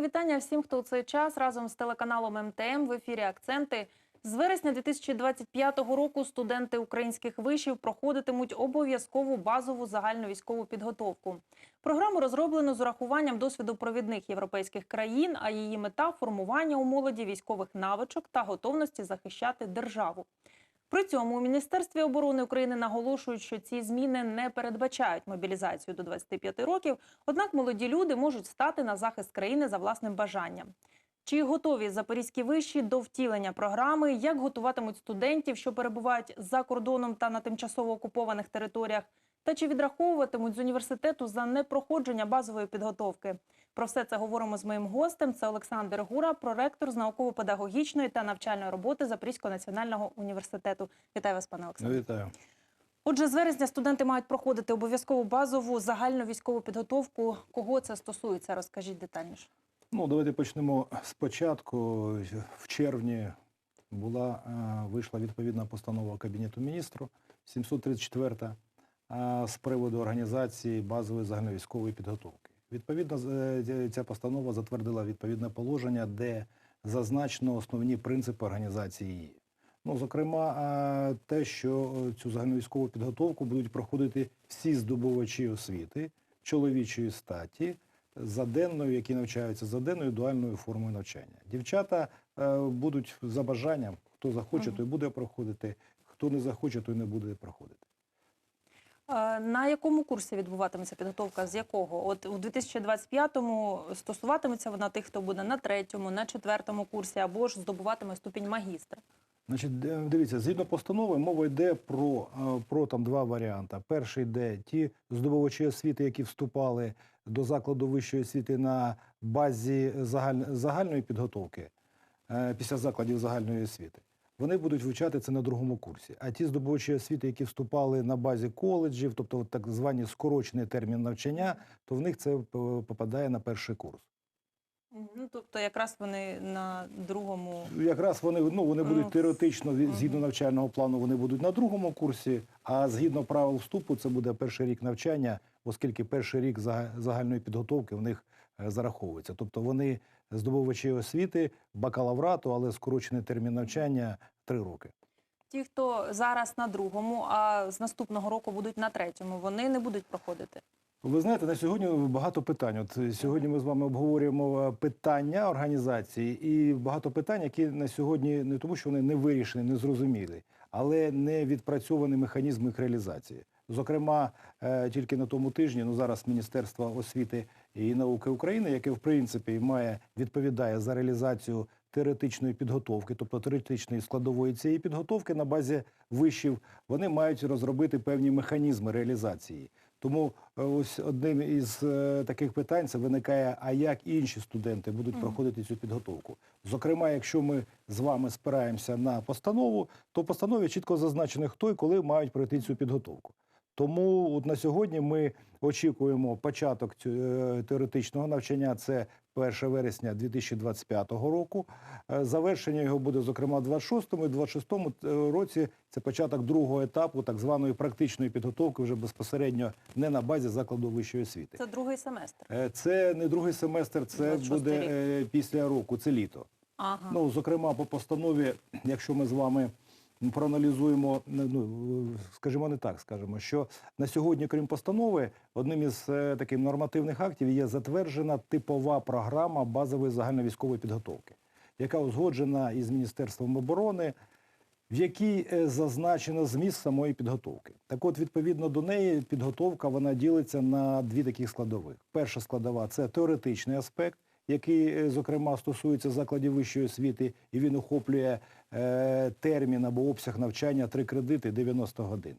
Вітання всім, хто у цей час разом з телеканалом МТМ в ефірі Акценти. З вересня 2025 року студенти українських вишів проходитимуть обов'язкову базову загальну військову підготовку. Програму розроблено з урахуванням досвіду провідних європейських країн, а її мета формування у молоді військових навичок та готовності захищати державу. При цьому у Міністерстві оборони України наголошують, що ці зміни не передбачають мобілізацію до 25 років, однак молоді люди можуть стати на захист країни за власним бажанням. Чи готові запорізькі виші до втілення програми? Як готуватимуть студентів, що перебувають за кордоном та на тимчасово окупованих територіях? Та чи відраховуватимуть з університету за непроходження базової підготовки? Про все це говоримо з моїм гостем. Це Олександр Гура, проректор з науково-педагогічної та навчальної роботи Запорізького національного університету. Вітаю вас, пане Олександре. Вітаю. Отже, з вересня студенти мають проходити обов'язкову базову загальну військову підготовку. Кого це стосується? Розкажіть детальніше. Ну, давайте почнемо спочатку. В червні була е, вийшла відповідна постанова Кабінету міністрів 734 е, з приводу організації базової загальновійськової підготовки. Відповідно, е, ця постанова затвердила відповідне положення, де зазначено основні принципи організації її. Ну, зокрема, е, те, що е, цю загальновійськову підготовку будуть проходити всі здобувачі освіти чоловічої статі за денною, які навчаються за денною дуальною формою навчання. Дівчата е, будуть за бажанням, хто захоче, той буде проходити, хто не захоче, той не буде проходити. На якому курсі відбуватиметься підготовка? З якого? От у 2025-му стосуватиметься вона тих, хто буде на третьому, на четвертому курсі або ж здобуватиме ступінь магістра. Значить, дивіться, згідно постанови, мова йде про, про там два варіанти. Перший йде ті здобувачі освіти, які вступали до закладу вищої освіти на базі загаль, загальної підготовки е, після закладів загальної освіти. Вони будуть вивчати це на другому курсі. А ті здобувачі освіти, які вступали на базі коледжів, тобто так звані скорочений термін навчання, то в них це е, попадає на перший курс. Ну тобто, якраз вони на другому. Якраз вони ну вони будуть Ну, теоретично згідно навчального плану, вони будуть на другому курсі. А згідно правил вступу, це буде перший рік навчання, оскільки перший рік зага- загальної підготовки в них е, зараховується. Тобто вони здобувачі освіти, бакалаврату, але скорочений термін навчання три роки. Ті, хто зараз на другому, а з наступного року будуть на третьому, вони не будуть проходити. Ви знаєте, на сьогодні багато питань. От сьогодні ми з вами обговорюємо е, питання організації і багато питань, які на сьогодні не тому, що вони не вирішені, не зрозумілі, але не відпрацьований механізм їх реалізації. Зокрема, е, тільки на тому тижні, ну зараз Міністерство освіти і науки України, яке в принципі має відповідає за реалізацію теоретичної підготовки, тобто теоретичної складової цієї підготовки на базі вишів, вони мають розробити певні механізми реалізації. Тому е, ось одним із е, таких питань це виникає, а як інші студенти будуть проходити цю підготовку. Зокрема, якщо ми з вами спираємося на постанову, то в постанові чітко зазначено, хто і коли мають пройти цю підготовку. Тому от на сьогодні ми очікуємо початок е, теоретичного навчання. Це 1 вересня 2025 року. Е, Завершення його буде, зокрема, в 26-му і 26-му е, році. Це початок другого етапу так званої практичної підготовки, вже безпосередньо не на базі закладу вищої освіти. Це другий семестр. Це не другий семестр, це буде рік. після року, це літо. Ага. Ну, зокрема, по постанові, якщо ми з вами проаналізуємо, ну, скажімо не так, скажемо, що на сьогодні, крім постанови, одним із е, таких нормативних актів є затверджена типова програма базової загальновійськової підготовки, яка узгоджена із Міністерством оборони, в якій е, зазначено зміст самої підготовки. Так от, відповідно до неї, підготовка вона ділиться на дві таких складових. Перша складова це теоретичний аспект, який, е, зокрема, стосується закладів вищої освіти, і він охоплює е, термін або обсяг навчання 3 кредити 90 годин.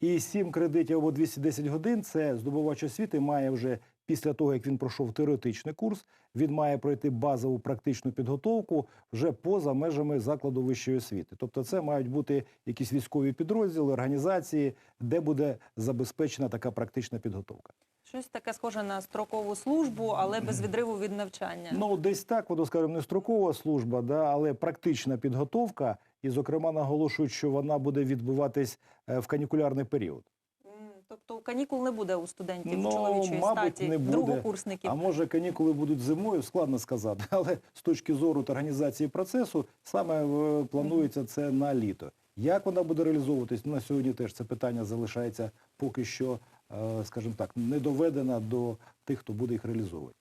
І 7 кредитів або 210 годин це здобувач освіти має вже після того, як він пройшов теоретичний курс, він має пройти базову практичну підготовку вже поза межами закладу вищої освіти. Тобто це мають бути якісь військові підрозділи, організації, де буде забезпечена така практична підготовка. Щось таке схоже на строкову службу, але без відриву від навчання. Ну, десь так, воно, скажімо, не строкова служба, да, але практична підготовка, і, зокрема, наголошують, що вона буде відбуватись е, в канікулярний період. Тобто канікул не буде у студентів Ну, чоловічої мабуть, статі, не буде. другокурсників. А може канікули будуть зимою, складно сказати. Але з точки зору та організації процесу саме е, планується це на літо. Як вона буде реалізовуватись? На сьогодні теж це питання залишається поки що, скажімо так, не доведена до тих, хто буде їх реалізовувати.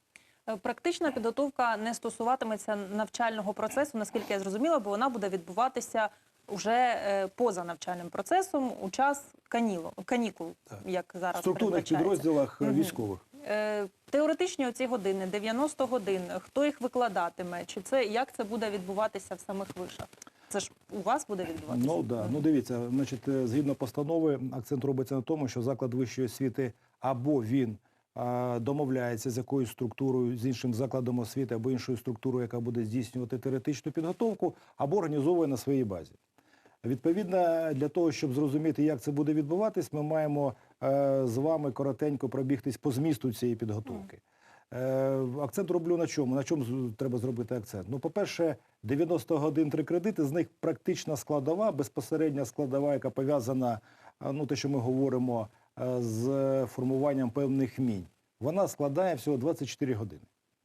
Е, Практична підготовка не стосуватиметься навчального процесу, наскільки я зрозуміла, бо вона буде відбуватися уже е, поза навчальним процесом у час каніло, канікул, як В зараз структурних передбачається. підрозділах е, військових. Е, Теоретичні оці години, 90 годин, хто їх викладатиме? Чи це як це буде відбуватися в самих вишах? Це ж у вас буде відбуватися? Ну да, ну дивіться, значить, е, згідно постанови, акцент робиться на тому, що заклад вищої освіти або він а, домовляється з якоюсь структурою, з іншим закладом освіти або іншою структурою, яка буде здійснювати теоретичну підготовку, або організовує на своїй базі. Відповідно, для того, щоб зрозуміти, як це буде відбуватись, ми маємо е, з вами коротенько пробігтись по змісту цієї підготовки. Е, акцент роблю на чому? На чому треба зробити акцент? Ну, по-перше, 90 годин три кредити, з них практична складова, безпосередня складова, яка пов'язана, ну, те, що ми говоримо, е, з формуванням певних вмінь. Вона складає всього 24 години.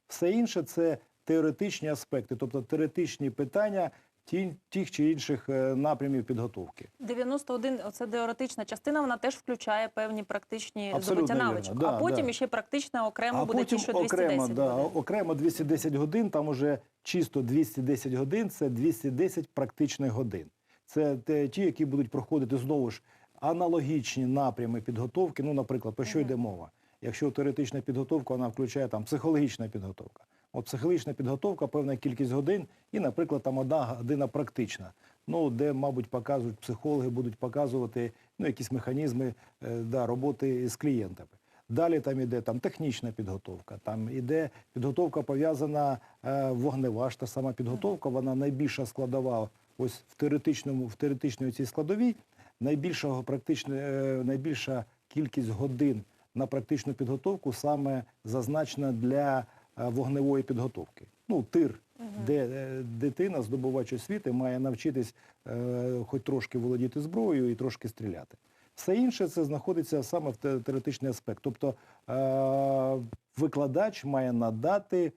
Все інше це теоретичні аспекти, тобто теоретичні питання ті- тих чи інших е, напрямів підготовки. 91 – це теоретична частина, вона теж включає певні практичні здобуття навичок. Да, а потім да. іще практична окремо а буде потім ті, що 210 окремо, да, годин. окремо 210 годин, там уже чисто 210 годин, це 210 практичних годин. Це те, ті, які будуть проходити знову ж аналогічні напрями підготовки. Ну, наприклад, про що йде мова? Якщо теоретична підготовка, вона включає там психологічна підготовка. От психологічна підготовка, певна кількість годин, і, наприклад, там одна година практична. Ну, де, мабуть, показують психологи, будуть показувати ну, якісь механізми е, да, роботи з клієнтами. Далі там іде там технічна підготовка, там іде підготовка пов'язана е, вогнева ж та сама підготовка. Вона найбільша складова. Ось в теоретичному, в теоретичній цій складовій найбільшого практично, е, найбільша кількість годин на практичну підготовку саме зазначена для вогневої підготовки. Ну, тир, де е, дитина, здобувач освіти, має навчитись е, хоч трошки володіти зброєю і трошки стріляти. Все інше це знаходиться саме в теоретичний аспект. Тобто е, викладач має надати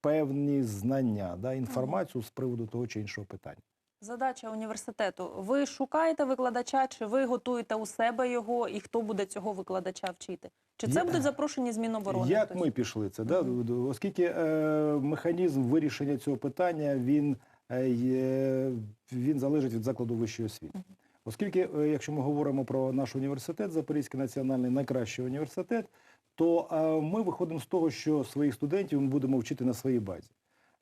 певні знання, да, інформацію з приводу того чи іншого питання. Задача університету. Ви шукаєте викладача, чи ви готуєте у себе його, і хто буде цього викладача вчити? Чи це будуть запрошені з Міноборони? Як хтось? ми пішли це? Да? Оскільки е, механізм вирішення цього питання він, е, він залежить від закладу вищої освіти. Оскільки, е, якщо ми говоримо про наш університет, Запорізький національний найкращий університет, то е, ми виходимо з того, що своїх студентів ми будемо вчити на своїй базі.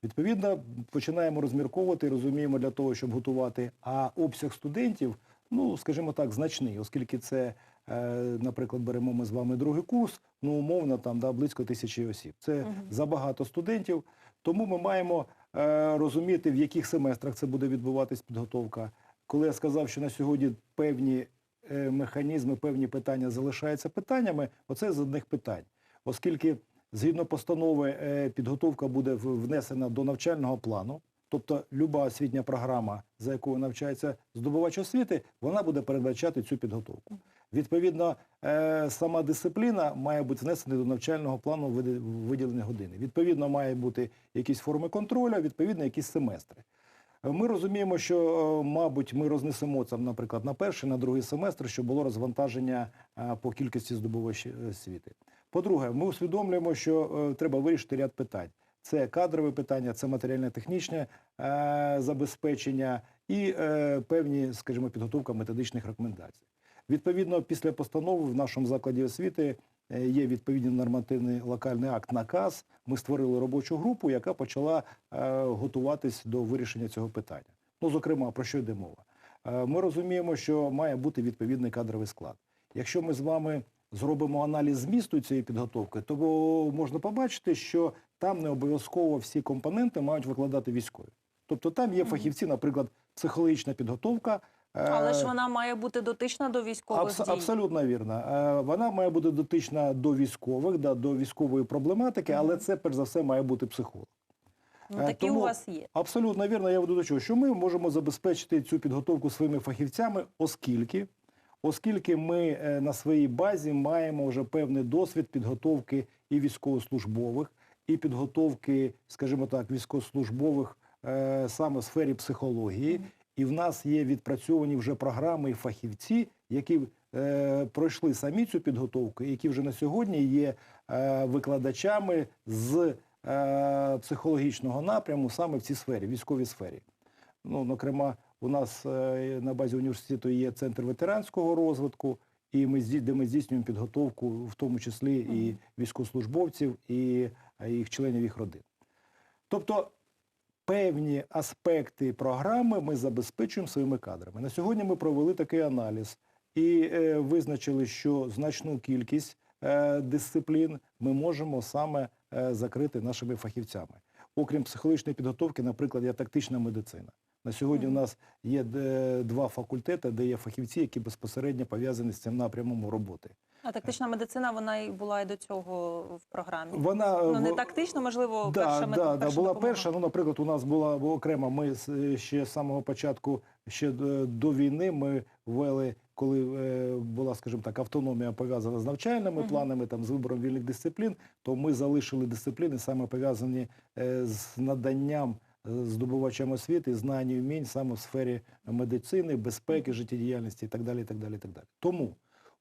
Відповідно, починаємо розмірковувати, розуміємо для того, щоб готувати. А обсяг студентів, ну скажімо так, значний, оскільки це, е, наприклад, беремо ми з вами другий курс, ну умовно там да, близько тисячі осіб. Це Мгм. забагато студентів. Тому ми маємо е, розуміти, в яких семестрах це буде відбуватись підготовка. Коли я сказав, що на сьогодні певні е, механізми, певні питання залишаються питаннями, оце з одних питань. Оскільки згідно постанови е, підготовка буде внесена до навчального плану, тобто люба освітня програма, за якою навчається здобувач освіти, вона буде передбачати цю підготовку. Відповідно, е, сама дисципліна має бути внесена до навчального плану виділені години. Відповідно, має бути якісь форми контролю, відповідно, якісь семестри. Ми розуміємо, що, е, мабуть, ми рознесемо це, наприклад, на перший, на другий семестр, щоб було розвантаження по кількості здобувачів освіти. По-друге, ми усвідомлюємо, що е, треба вирішити ряд питань. Це кадрове питання, це матеріально-технічне е, забезпечення і е, певні, скажімо, підготовка методичних рекомендацій. Відповідно, після постанови в нашому закладі освіти е, є відповідний нормативний локальний акт наказ. Ми створили робочу групу, яка почала е, готуватись до вирішення цього питання. Ну, зокрема, про що йде мова? Е, Ми розуміємо, що має бути відповідний кадровий склад. Якщо ми з вами зробимо аналіз змісту цієї підготовки, то можна побачити, що там не обов'язково всі компоненти мають викладати військові. Тобто там є фахівці, наприклад, психологічна підготовка. е, Але ж вона має бути дотична до військових Абс- дій. абсолютно вірно. Е, Вона має бути дотична до військових, да, до військової проблематики, але це перш за все має бути психолог. Ну, Е, такі тому- у вас є. Абсолютно вірно, я веду до чого, що ми можемо забезпечити цю підготовку своїми фахівцями, оскільки, оскільки ми е, на своїй базі маємо вже певний досвід підготовки і військовослужбових, і підготовки, скажімо так, військовослужбових е, саме в сфері психології. І в нас є відпрацьовані вже програми і фахівці, які е, пройшли самі цю підготовку, які вже на сьогодні є е, викладачами з е, психологічного напряму саме в цій сфері, військовій сфері. Ну, зокрема, у нас е, на базі університету є центр ветеранського розвитку, і ми де ми здійснюємо підготовку, в тому числі і військовослужбовців, і е, їх членів їх родин. Тобто певні аспекти програми ми забезпечуємо своїми кадрами. На сьогодні ми провели такий аналіз і е, визначили, що значну кількість е, дисциплін ми можемо саме е, закрити нашими фахівцями. Окрім психологічної підготовки, наприклад, є тактична медицина. На сьогодні у нас є е, два факультети, де є фахівці, які безпосередньо пов'язані з цим напрямом роботи. А тактична медицина вона і була і до цього в програмі. Вона Ну не тактично, можливо, Да, перша мет- да, да, була допомога. перша. Ну, наприклад, у нас була окремо. Ми з- ще з самого початку, ще до, до війни, ми ввели, коли е, була, скажімо так, автономія пов'язана з навчальними Мгм. планами, там з вибором вільних дисциплін, то ми залишили дисципліни саме пов'язані е, з наданням здобувачам освіти знань і вмінь саме в сфері медицини, безпеки, життєдіяльності і так далі. І так далі, і так далі. Тому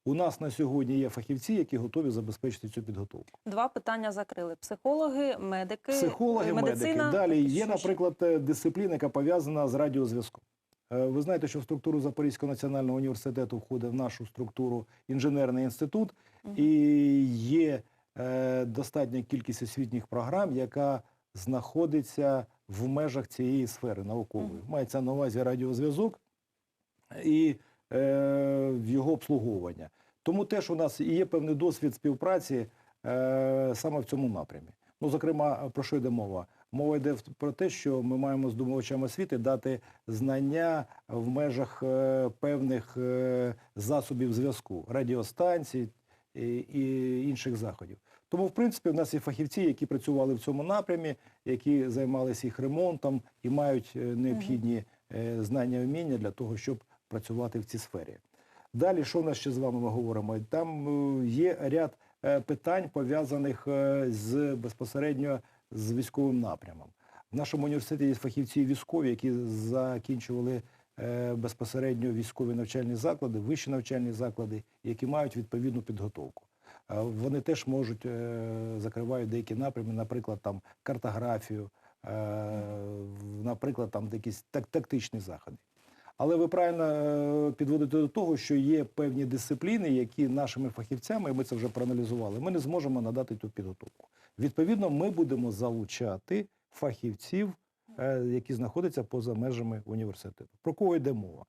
у нас на сьогодні є фахівці, які готові забезпечити цю підготовку. Два питання закрили: психологи, медики, Психологи, медицина. медики. Далі є, наприклад, е, дисципліна, яка пов'язана з радіозв'язком. Е, Ви знаєте, що в структуру Запорізького національного університету входить в нашу структуру інженерний інститут, і є е, достатня кількість освітніх програм, яка знаходиться в межах цієї сфери наукової. Мгм. Мається на увазі радіозв'язок і е, його обслуговування. Тому теж у нас є певний досвід співпраці е, саме в цьому напрямі. Ну, зокрема, про що йде мова? Мова йде про те, що ми маємо з здобувачам освіти дати знання в межах е, певних е, засобів зв'язку, радіостанцій і, і інших заходів. Тому, в принципі, в нас є фахівці, які працювали в цьому напрямі, які займалися їх ремонтом і мають е, необхідні е, знання і вміння для того, щоб працювати в цій сфері. Далі, що в нас ще з вами ми говоримо? Там е, є ряд питань, пов'язаних з безпосередньо з військовим напрямом. В нашому університеті є фахівці військові, які закінчували безпосередньо військові навчальні заклади, вищі навчальні заклади, які мають відповідну підготовку. Вони теж можуть е, закривають деякі напрями, наприклад, там картографію, е, наприклад, там якісь тактичні заходи. Але ви правильно е, підводите до того, що є певні дисципліни, які нашими фахівцями, ми це вже проаналізували, ми не зможемо надати ту підготовку. Відповідно, ми будемо залучати фахівців, які знаходяться поза межами університету. Про кого йде мова?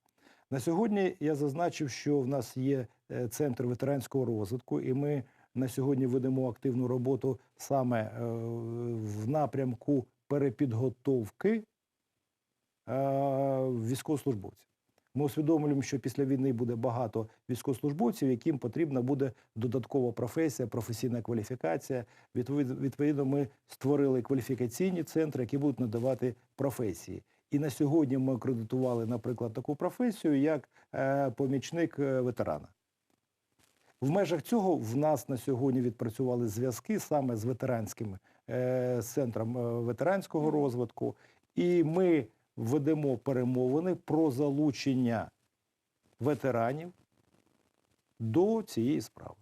На сьогодні я зазначив, що в нас є е, центр ветеранського розвитку, і ми на сьогодні ведемо активну роботу саме е, в напрямку перепідготовки е, військовослужбовців. Ми усвідомлюємо, що після війни буде багато військовослужбовців, яким потрібна буде додаткова професія, професійна кваліфікація. Відповідно, ми створили кваліфікаційні центри, які будуть надавати професії. І на сьогодні ми акредитували, наприклад, таку професію, як е, помічник е, ветерана. В межах цього в нас на сьогодні відпрацювали зв'язки саме з ветеранським з центром е, ветеранського розвитку, і ми ведемо перемовини про залучення ветеранів до цієї справи.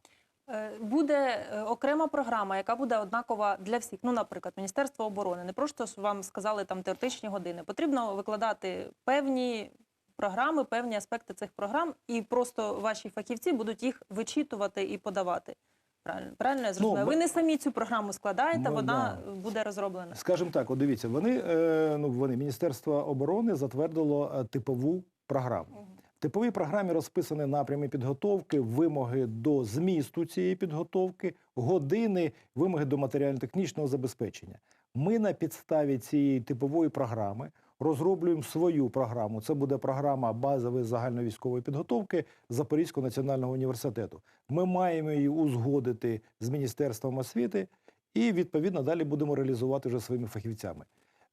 Е, Буде е, окрема програма, яка буде однакова для всіх. Ну, наприклад, Міністерство оборони. Не просто вам сказали там теоретичні години. Потрібно викладати певні програми, певні аспекти цих програм, і просто ваші фахівці будуть їх вичитувати і подавати. Правильно, правильно я зрозуміла? Ну, Ви не самі цю програму складаєте, Ну, вона буде розроблена. Скажімо так, от дивіться, вони, е, ну, вони, Міністерство оборони затвердило типову програму. В типовій програмі розписані напрями підготовки, вимоги до змісту цієї підготовки, години, вимоги до матеріально-технічного забезпечення. Ми на підставі цієї типової програми розроблюємо свою програму. Це буде програма базової загальновійськової підготовки Запорізького національного університету. Ми маємо її узгодити з Міністерством освіти і відповідно далі будемо реалізувати вже своїми фахівцями.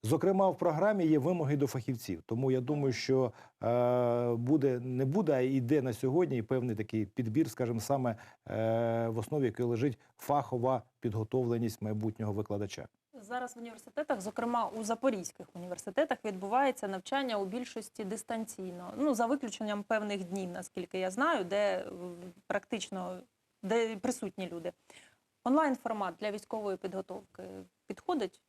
Зокрема, в програмі є вимоги до фахівців. Тому я думаю, що е, буде не буде, а йде на сьогодні і певний такий підбір, скажімо, саме е, в основі якої лежить фахова підготовленість майбутнього викладача. Зараз в університетах, зокрема у запорізьких університетах, відбувається навчання у більшості дистанційно. Ну за виключенням певних днів, наскільки я знаю, де практично де присутні люди. Онлайн формат для військової підготовки підходить.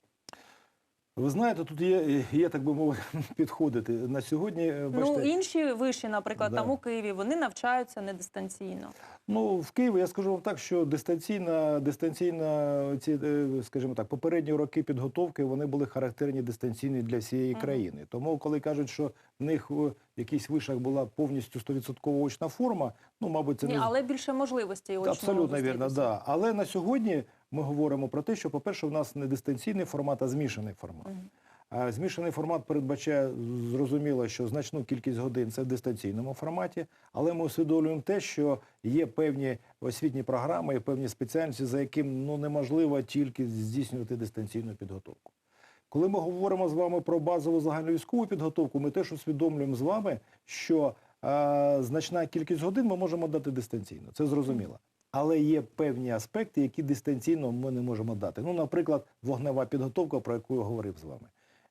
Ви знаєте, тут є, є так би мовити, підходити на сьогодні. е, Бачите, Ну інші виші, наприклад, Да. там у Києві, вони навчаються не дистанційно. Ну, в Києві я скажу вам так, що дистанційна, дистанційна ці, е, скажімо так, попередні роки підготовки вони були характерні дистанційні для всієї Мгм. країни. Тому, коли кажуть, що в них в якихось вишах була повністю 100% очна форма, ну, мабуть, це Ні, не але більше можливостей очного абсолютно вірно, да. Але на сьогодні ми говоримо про те, що, по-перше, в нас не дистанційний формат, а змішаний формат. А Змішаний формат передбачає зрозуміло, що значну кількість годин це в дистанційному форматі, але ми усвідомлюємо те, що є певні освітні програми і певні спеціальності, за яким ну неможливо тільки здійснювати дистанційну підготовку. Коли ми говоримо з вами про базову загальновійськову підготовку, ми теж усвідомлюємо з вами, що е, значна кількість годин ми можемо дати дистанційно. Це зрозуміло. Але є певні аспекти, які дистанційно ми не можемо дати. Ну, наприклад, вогнева підготовка, про яку я говорив з вами.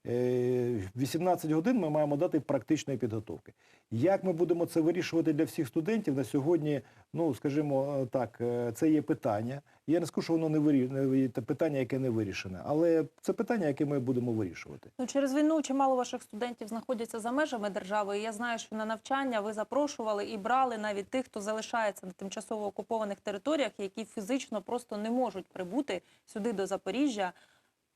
Е, 18 годин ми маємо дати практичної підготовки. Як ми будемо це вирішувати для всіх студентів на сьогодні? Ну, скажімо е, так, е, це є питання. Я не скажу, що воно не вирі... питання, яке не вирішене, але це питання, яке ми будемо вирішувати. Ну, через війну чимало ваших студентів знаходяться за межами держави. І я знаю, що на навчання ви запрошували і брали навіть тих, хто залишається на тимчасово окупованих територіях, які фізично просто не можуть прибути сюди до Запоріжжя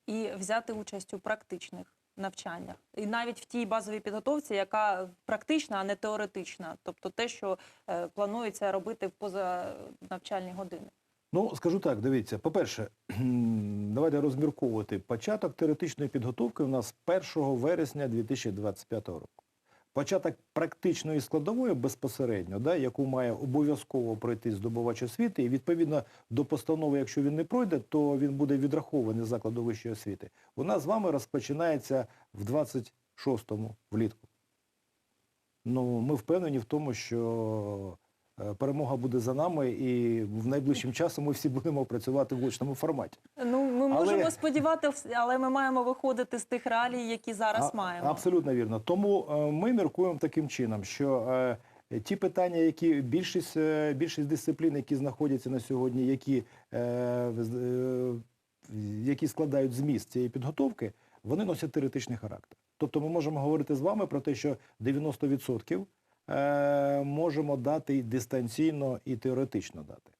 і взяти участь у практичних навчаннях. І навіть в тій базовій підготовці, яка практична, а не теоретична, тобто те, що е, планується робити в позанавчальні години. Ну, скажу так, дивіться, по-перше, давайте розмірковувати. Початок теоретичної підготовки у нас 1 вересня 2025 року. Початок практичної складової безпосередньо, да, яку має обов'язково пройти здобувач освіти, і відповідно до постанови, якщо він не пройде, то він буде відрахований з закладу вищої освіти. Нас з вами розпочинається в 26-му влітку. Ну, ми впевнені в тому, що е, перемога буде за нами, і в найближчим часом ми всі будемо працювати в очному форматі. Ну, ми Але- можемо сподіватися, але ми маємо виходити з тих реалій, які зараз А- маємо. Абсолютно вірно. Тому е, ми міркуємо таким чином, що е, ті питання, які більшість, е, більшість дисциплін, які знаходяться на сьогодні, які, е, е, які складають зміст цієї підготовки, вони носять теоретичний характер. Тобто ми можемо говорити з вами про те, що 90% е, можемо дати і дистанційно і теоретично дати.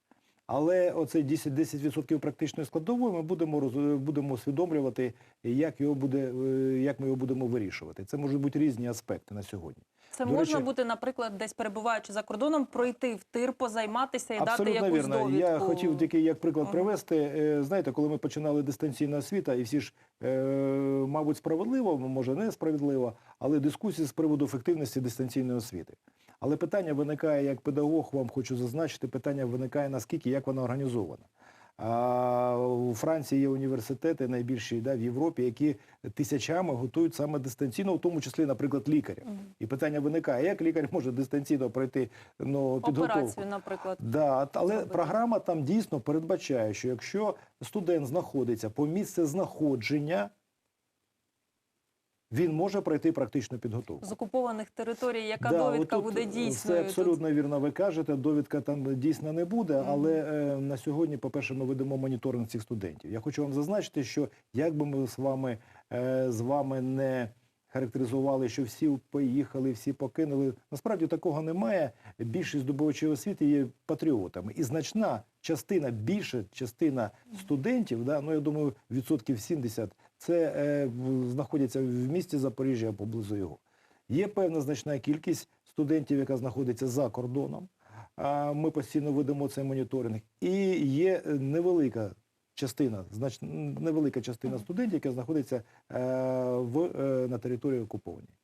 Але оцей 10%, 10% практичної складової ми будемо роз- будемо усвідомлювати, як його буде, е, як ми його будемо вирішувати. Це можуть бути різні аспекти на сьогодні. Це До можна речі- бути, наприклад, десь перебуваючи за кордоном, пройти в тир, позайматися і дати якусь вірно. довідку. Я хотів тільки як приклад привести. Е, Знаєте, коли ми починали дистанційна освіта, і всі ж, е, мабуть, справедливо, може не справедливо, але дискусії з приводу ефективності дистанційної освіти. Але питання виникає, як педагог, вам хочу зазначити, питання виникає наскільки, як вона організована. А у Франції є університети найбільші да, в Європі, які тисячами готують саме дистанційно, в тому числі, наприклад, лікаря. Мгм. І питання виникає, як лікар може дистанційно пройти ну, підготовку? операцію, наприклад. Да, але зробити. програма там дійсно передбачає, що якщо студент знаходиться по місце знаходження, він може пройти практичну підготовку. З окупованих територій, яка Да, довідка отут буде Це абсолютно абсолютно вірно. Ви кажете, довідка там дійсно не буде, але е, на сьогодні, по-перше, ми ведемо моніторинг цих студентів. Я хочу вам зазначити, що як би ми з вами, е, з вами не характеризували, що всі поїхали, всі покинули. Насправді такого немає. Більшість здобувачів освіти є патріотами. І значна частина, більша частина студентів, да, ну я думаю, відсотків 70, це е, знаходяться в місті Запоріжжя поблизу його. Є певна значна кількість студентів, яка знаходиться за кордоном. Ми постійно ведемо цей моніторинг. І є е, невелика частина, знач... невелика частина студентів, яка знаходиться е, в, е, на території окупованій.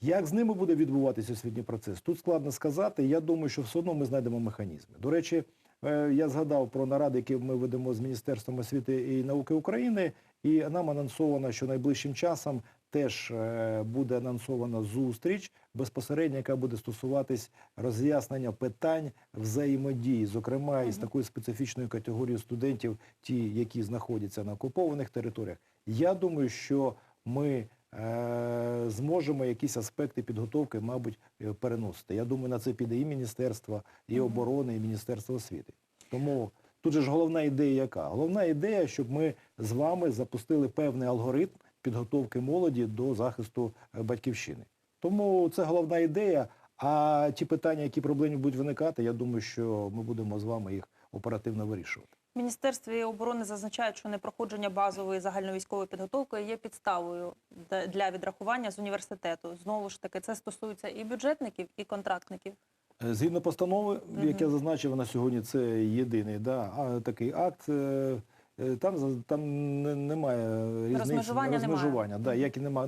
Як з ними буде відбуватися освітній процес? Тут складно сказати. Я думаю, що все одно ми знайдемо механізми. До речі, е, я згадав про наради, які ми ведемо з Міністерством освіти і науки України, і нам анонсовано, що найближчим часом теж е, буде анонсована зустріч безпосередньо, яка буде стосуватись роз'яснення питань взаємодії, зокрема із такою специфічною категорією студентів, ті, які знаходяться на окупованих територіях. Я думаю, що ми е, зможемо якісь аспекти підготовки, мабуть, е, переносити. Я думаю, на це піде і Міністерство, і оборони, і Міністерство освіти. Тому тут же ж головна ідея яка? Головна ідея, щоб ми з вами запустили певний алгоритм підготовки молоді до захисту е, батьківщини. Тому це головна ідея. А ті питання, які проблеми будуть виникати, я думаю, що ми будемо з вами їх оперативно вирішувати. Міністерстві оборони зазначають, що непроходження базової загальновійськової підготовки є підставою для відрахування з університету. Знову ж таки, це стосується і бюджетників, і контрактників. Е, Згідно постанови, як я зазначив на сьогодні, це єдиний да, такий акт. Е, Там, там немає різниці. Розмежування немає. Да, як і на-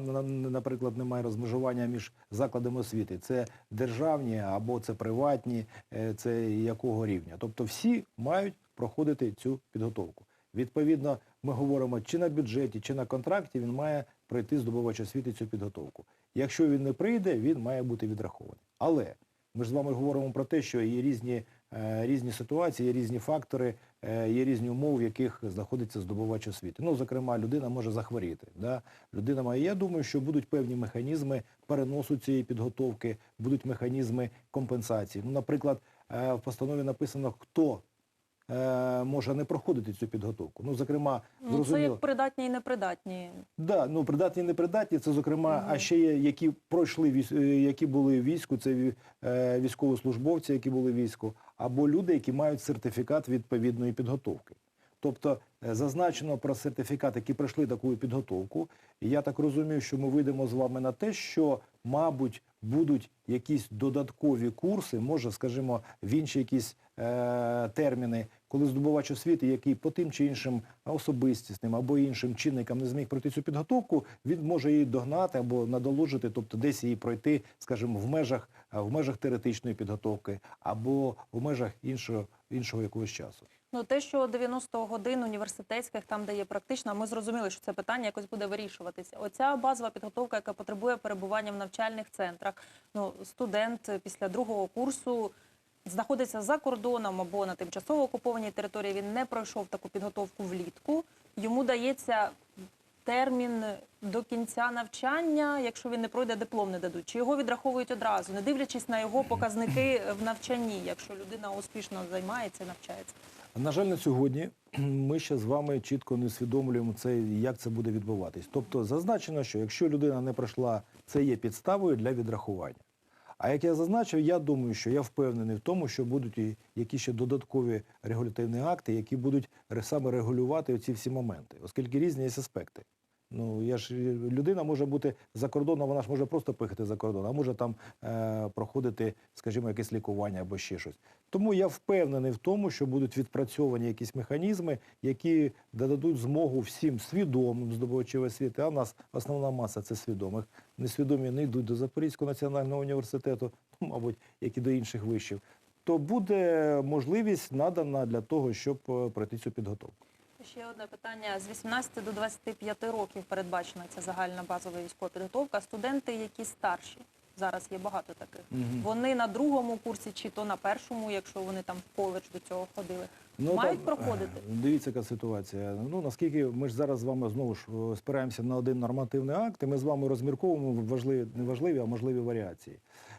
наприклад, немає розмежування між закладами освіти. Це державні або це приватні, е, це якого рівня. Тобто всі мають проходити цю підготовку. Відповідно, ми говоримо, чи на бюджеті, чи на контракті він має пройти здобувач освіти цю підготовку. Якщо він не прийде, він має бути відрахований. Але ми ж з вами говоримо про те, що є різні, е, різні ситуації, різні фактори, є різні умови, в яких знаходиться здобувач освіти. Ну, зокрема, людина може захворіти. Да? Людина має. Я думаю, що будуть певні механізми переносу цієї підготовки, будуть механізми компенсації. Ну, наприклад, е, в постанові написано, хто е, може не проходити цю підготовку. Ну, зокрема, Ну, це як придатні і непридатні. Да, ну придатні і непридатні, це зокрема, Мгм. а ще є, які пройшли військ, е, які були в війську, це е, військовослужбовці, які були в війську, або люди, які мають сертифікат відповідної підготовки. Тобто е, зазначено про сертифікат, які пройшли таку підготовку. І я так розумію, що ми вийдемо з вами на те, що, мабуть, будуть якісь додаткові курси, може, скажімо, в інші якісь е, терміни, коли здобувач освіти, який по тим чи іншим особистісним або іншим чинникам не зміг пройти цю підготовку, він може її догнати або надолужити, тобто десь її пройти, скажімо, в межах, е, в межах теоретичної підготовки або в межах іншого, іншого якогось часу. Ну, те, що 90 годин університетських, там, де є практична, ми зрозуміли, що це питання якось буде вирішуватися. Оця базова підготовка, яка потребує перебування в навчальних центрах. Ну, студент після другого курсу знаходиться за кордоном або на тимчасово окупованій території. Він не пройшов таку підготовку влітку. Йому дається термін до кінця навчання, якщо він не пройде, диплом не дадуть. Чи його відраховують одразу, не дивлячись на його показники в навчанні, якщо людина успішно займається і навчається. На жаль, на сьогодні ми ще з вами чітко не усвідомлюємо це, як це буде відбуватись. Тобто зазначено, що якщо людина не пройшла, це є підставою для відрахування. А як я зазначив, я думаю, що я впевнений в тому, що будуть і які ще додаткові регулятивні акти, які будуть саме регулювати ці всі моменти, оскільки різні є аспекти. Ну, я ж людина може бути за кордоном, вона ж може просто поїхати за кордон, а може там е, проходити, скажімо, якесь лікування або ще щось. Тому я впевнений в тому, що будуть відпрацьовані якісь механізми, які дадуть змогу всім свідомим здобувачів освіти. А в нас основна маса це свідомих. Несвідомі не йдуть до Запорізького національного університету, ну, мабуть, як і до інших вишів. То буде можливість надана для того, щоб е, пройти цю підготовку. Ще одне питання. З 18 до 25 років передбачена ця загальна базова військова підготовка. Студенти, які старші, зараз є багато таких. Мгм. Вони на другому курсі чи то на першому, якщо вони там в коледж до цього ходили. Ну, Мають там, проходити? е, Дивіться, яка ситуація. Ну наскільки ми ж зараз з вами знову ж е, спираємося на один нормативний акт, і ми з вами розмірковуємо важливі, не важливі, а можливі варіації.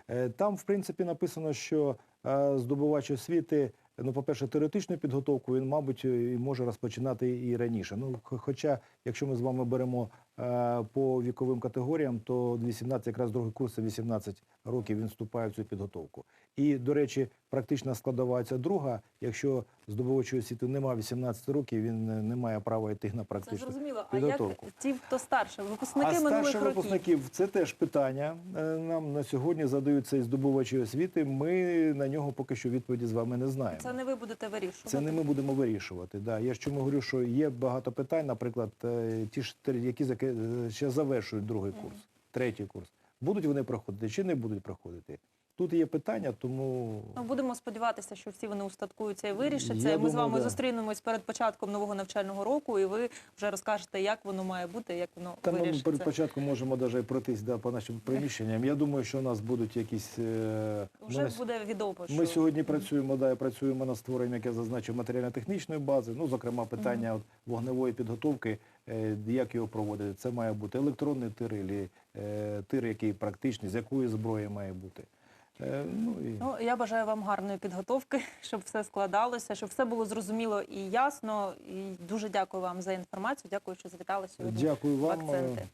Е, Там, в принципі, написано, що е, здобувач освіти, ну, по-перше, теоретичну підготовку він, мабуть, і може розпочинати і раніше. Ну, хоча, якщо ми з вами беремо е, по віковим категоріям, то 18, якраз другий курс, це 18 років він вступає в цю підготовку. І, до речі, практична складова ця друга, якщо здобувачої освіти немає 18 років, він е, не має права йти на Це практичну зрозуміло. А як підготовку. ті, хто старше, випускники А минулих років? випускників це теж питання. Е, Нам на сьогодні задають цей здобувачі освіти. Ми на нього поки що відповіді з вами не знаємо. Це не ви будете вирішувати. Це не ми будемо вирішувати. Да. Я ж чому говорю, що є багато питань, наприклад, е, ті ж, які ще завершують другий курс, третій курс. Будуть вони проходити чи не будуть проходити? Тут є питання, тому Ну, будемо сподіватися, що всі вони устаткуються і вирішаться. Я І Ми з вами да. зустрінемось перед початком нового навчального року, і ви вже розкажете, як воно має бути, як воно Та ми перед початком можемо навіть пройтись да, по нашим приміщенням. Я думаю, що у нас будуть якісь. е, Вже ну, на буде відомо. Ми сьогодні працюємо, да, і працюємо над створенням, як я зазначив, матеріально-технічної бази. Ну, зокрема, питання от, вогневої підготовки, е, як його проводити. Це має бути електронний тир, е, тир, який практичний, з якої зброї має бути. Е, ну, і... Ну, я бажаю вам гарної підготовки, щоб все складалося, щоб все було зрозуміло і ясно. І дуже дякую вам за інформацію. Дякую, що завітали сьогодні. Дякую в вам. акценти.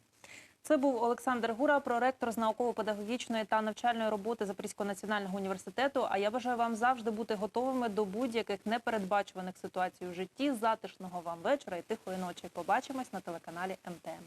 Це був Олександр Гура, проректор з науково-педагогічної та навчальної роботи Запорізького національного університету. А я бажаю вам завжди бути готовими до будь-яких непередбачуваних ситуацій у житті. Затишного вам вечора і тихої ночі. Побачимось на телеканалі МТМ.